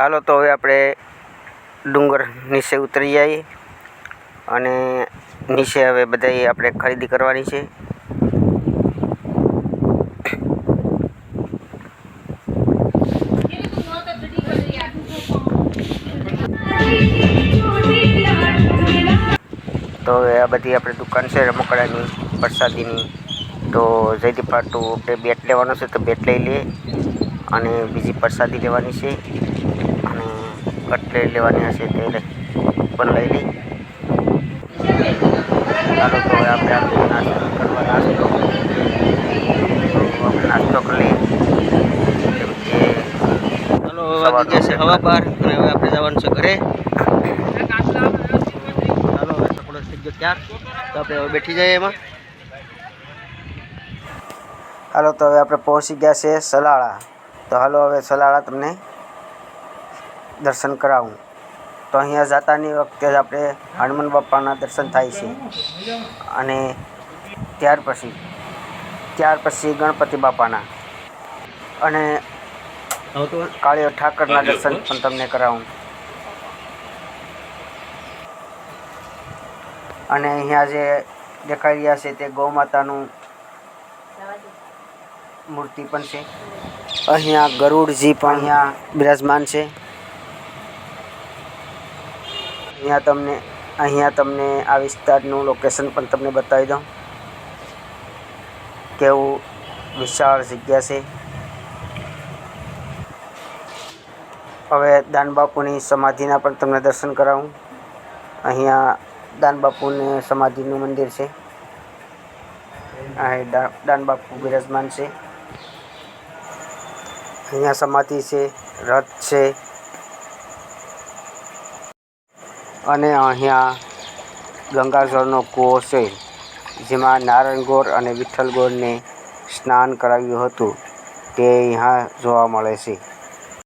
હાલો, તો હવે આપણે ડુંગર નીચે ઉતરી જઈએ અને નીચે હવે બધાય આપણે ખરીદી કરવાની છે. તો હવે આ બધી આપણે દુકાન છે, રમકડાની પ્રસાદીની તો જયદીપ પાટું આપણે બેટ લેવાનો છે, તો બેટ લઈ લઈએ અને બીજી પ્રસાદી લેવાની છે. કટલેટ લેવાની હશે તે લઈ પણ લઈ લઈ. ચાલો તો હવે આપણે આપણો નાસ્તો કરવા નાસ્તો આપણે નાસ્તો કરી ચાલો વાગી ગયા છે હવા બહાર અને હવે આપણે જવાનું છે ઘરે. ચાલો હવે સકોડો થઈ ગયો ત્યાર તો આપણે હવે બેઠી જઈએ એમાં. હાલો તો હવે આપણે પહોંચી ગયા છે સલાળા. તો હાલો હવે સલાળા તમને દર્શન કરાવું. તો અહીંયા જાતાની વખતે જ આપણે હનુમાન બાપાના દર્શન થાય છે. અને ત્યાર પછી ત્યાર પછી ગણપતિ બાપાના. અને કાળીઓ ઠાકરના દર્શન પણ તમને કરાવું. અને અહીંયા જે દેખાઈ રહ્યા છે તે ગૌ માતાનું મૂર્તિ પણ છે. અહીંયા ગરુડજી પણ અહીંયા બિરાજમાન છે. અહીંયા તમને અહીંયા તમને આ વિસ્તારનું લોકેશન પણ તમને બતાવી દઉં. કેવું વિશાળ જગ્યા છે. હવે દાન બાપુની સમાધિના પણ તમને દર્શન કરાવું. અહીંયા દાન બાપુની સમાધિનું મંદિર છે. આ દાનબાપુ દાન બાપુ બિરાજમાન છે. અહીંયા સમાધિ છે, રથ છે. અને અહીંયા ગંગાજળનો કૂવો છે, જેમાં નારાયણગોર અને વિઠ્ઠલગોરને સ્નાન કરાવ્યું હતું. તે અહીંયા જોવા મળે છે.